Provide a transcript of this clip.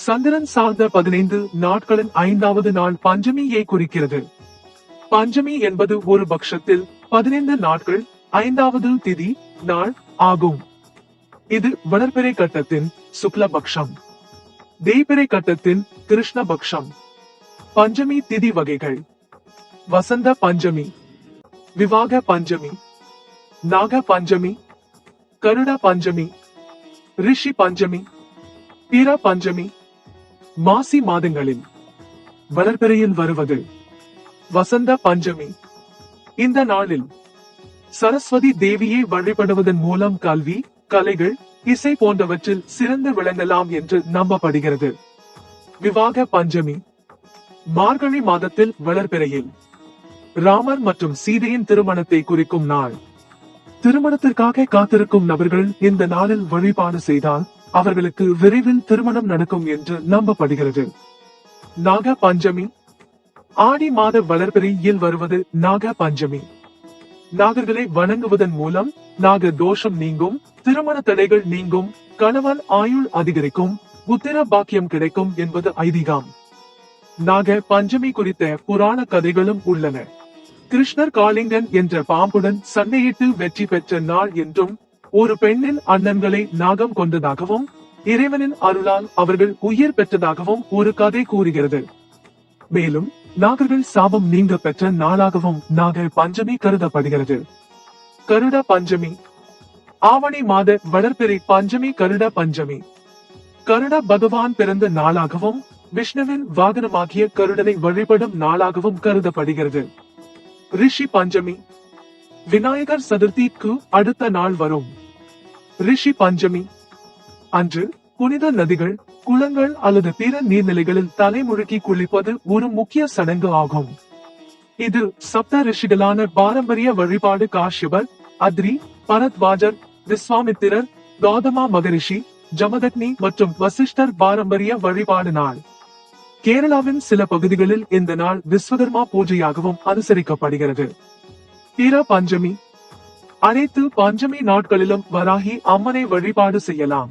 சந்திரன் சார்ந்த பதினைந்து நாட்களின் ஐந்தாவது நாள் பஞ்சமியை குறிக்கிறது. பஞ்சமி என்பது ஒரு பட்சத்தில் பதினைந்து நாட்கள் ஐந்தாவது திதி நாள் ஆகும். இது வளர்பிறை கட்டத்தின் சுக்லபக்ஷம் தேய்பிறை கட்டத்தின் கிருஷ்ணபக்ஷம் பஞ்சமி திதி வகைகள். வசந்த பஞ்சமி. விவாக பஞ்சமி. நாக பஞ்சமி. கருட பஞ்சமி. ரிஷி பஞ்சமி. பீரா பஞ்சமி. மாசி மாதங்களில் வளர்பிறையில் வருவது வசந்த பஞ்சமி. இந்த நாளில் சரஸ்வதி தேவியை வழிபடுவதன் மூலம் கல்வி கலைகள் இசை போன்றவற்றில் சிறந்து விளங்கலாம் என்று நம்பப்படுகிறது. விவாக பஞ்சமி மார்கழி மாதத்தில் வளர்பிறையில் ராமர் மற்றும் சீதையின் திருமணத்தை குறிக்கும் நாள். திருமணத்திற்காக காத்திருக்கும் நபர்கள் இந்த நாளில் வழிபாடு செய்தால் அவர்களுக்கு விரைவில் திருமணம் நடக்கும் என்று நம்பப்படுகிறது. நாக பஞ்சமி. ஆடி மாத வளர்பிறையில் வருவது நாக பஞ்சமி. நாகர்களை வணங்குவதன் மூலம் நாக தோஷம் நீங்கும் திருமண தடைகள் நீங்கும் கணவன் ஆயுள் அதிகரிக்கும் புத்திர பாக்கியம் கிடைக்கும் என்பது ஐதீகம். நாக பஞ்சமி குறித்த புராண கதைகளும் உள்ளன. கிருஷ்ணர் காளிங்கன் என்ற பாம்புடன் சண்டையிட்டு வெற்றி பெற்ற நாள் என்றும் ஒரு பெண்ணின் அண்ணன்களை நாகம் கொண்டதாகவும் இறைவனின் அருளால் அவர்கள் உயிர் பெற்றதாகவும் ஒரு கதை கூறுகிறது. மேலும் நாகர்கள் சாபம் நீங்க பெற்ற நாளாகவும் நாக பஞ்சமி கருதப்படுகிறது. கருட பஞ்சமி. ஆவணி மாத வளர்பிறை பஞ்சமி கருட பஞ்சமி. கருட பகவான் பிறந்த நாளாகவும் விஷ்ணுவின் வாகனமாகிய கருடனை வழிபடும் நாளாகவும் கருதப்படுகிறது. ரிஷி பஞ்சமி. விநாயகர் சதுர்த்திக்கு அடுத்த நாள் வரும். ரிஷி பஞ்சமி. அன்று புனித நதிகள் குளங்கள் அல்லது பிற நீர்நிலைகளில் தலைமுழுக்கி குளிப்பது ஒரு முக்கிய சடங்கு ஆகும். இது சப்த ரிஷிகளான பாரம்பரிய வழிபாடு காஷ்யபர் அத்ரி பரத்வாஜர் விஸ்வாமித்திரர் கௌதமா மகரிஷி ஜமதக்னி மற்றும் வசிஷ்டர் பாரம்பரிய வழிபாடு நாள். கேரளாவின் சில பகுதிகளில் இந்த நாள் விஸ்வகர்மா பூஜையாகவும் அனுசரிக்கப்படுகிறது. பிற பஞ்சமி அனைத்து பஞ்சமி நாட்களிலும் வராகி அம்மனை வழிபாடு செய்யலாம்.